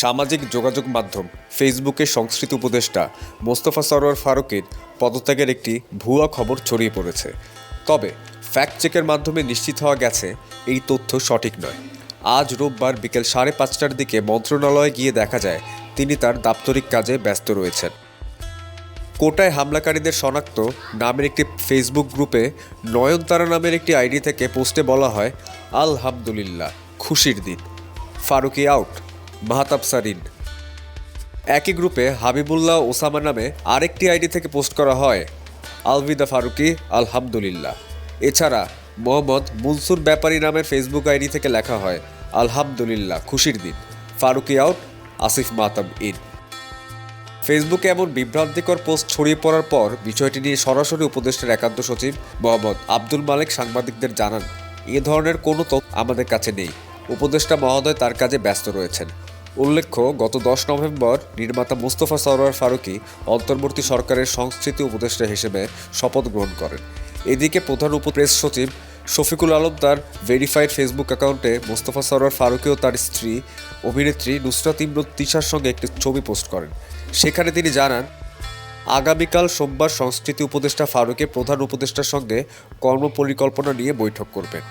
সামাজিক যোগাযোগ মাধ্যম ফেসবুকের সংস্কৃতি উপদেষ্টা মোস্তফা সরোয়ার ফারুকের পদত্যাগের একটি ভুয়া খবর ছড়িয়ে পড়েছে। তবে ফ্যাক্ট চেকের মাধ্যমে নিশ্চিত হওয়া গেছে এই তথ্য সঠিক নয়। আজ রোববার বিকেল সাড়ে পাঁচটার দিকে মন্ত্রণালয়ে গিয়ে দেখা যায়, তিনি তার দাপ্তরিক কাজে ব্যস্ত রয়েছেন। কোটায় হামলাকারীদের শনাক্ত নামের একটি ফেসবুক গ্রুপে নয়নতারা নামের একটি আইডি থেকে পোস্টে বলা হয়, আলহামদুলিল্লাহ, খুশির দিন। ফারুকি আউট মাহাতাব সারিন। একই গ্রুপে হাবিবুল্লাহ ওসামা নামে আরেকটি আইডি থেকে পোস্ট করা হয়, আলভিদা ফারুকি আলহামদুলিল্লাহ। এছাড়া মোহাম্মদ মুনসুর ব্যাপারী নামের ফেসবুক আইডি থেকে লেখা হয়, আলহামদুলিল্লাহ, খুশির দিন। Farooqi out, Asif Mahtab in. ফেসবুকে এমন বিভ্রান্তিকর পোস্ট ছড়িয়ে পড়ার পর বিষয়টি নিয়ে সরাসরি উপদেষ্টার একান্ত সচিব মোহাম্মদ আব্দুল মালিক সাংবাদিকদের জানান, এ ধরনের কোনো তথ্য আমাদের কাছে নেই। উপদেষ্টা মহোদয় তার কাজে ব্যস্ত রয়েছেন। উল্লেখ্য, গত দশ নভেম্বর নির্মাতা মুস্তফা সরোয়ার ফারুকি অন্তর্বর্তী সরকারের সংস্কৃতি উপদেষ্টা হিসেবে শপথ গ্রহণ করেন। এদিকে প্রধান উপপ্রেস সচিব শফিকুল আলম তার ভেরিফাইড ফেসবুক অ্যাকাউন্টে মোস্তফা সরোয়ার ফারুকি ও তার স্ত্রী, অভিনেত্রী নুসরাত ইমরুদ তিশার সঙ্গে একটি ছবি পোস্ট করেন। সেখানে তিনি জানান, আগামীকাল সোমবার সংস্কৃতি উপদেষ্টা ফারুকে প্রধান উপদেষ্টার সঙ্গে কর্মপরিকল্পনা নিয়ে বৈঠক করবেন।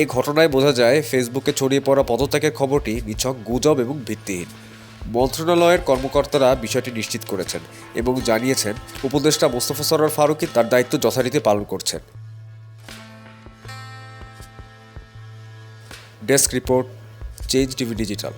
এ ঘটনায় বোঝা যায়, ফেসবুকে ছড়িয়ে পড়া পদত্যাগের খবরটি নিছক গুজব এবং ভিত্তিহীন। মন্ত্রণালয়ের কর্মকর্তারা বিষয়টি নিশ্চিত করেছেন এবং জানিয়েছেন, উপদেষ্টা মোস্তফা সরোয়ার ফারুকি তার দায়িত্ব যথারীতি পালন করছেন। Desk report, change TV digital.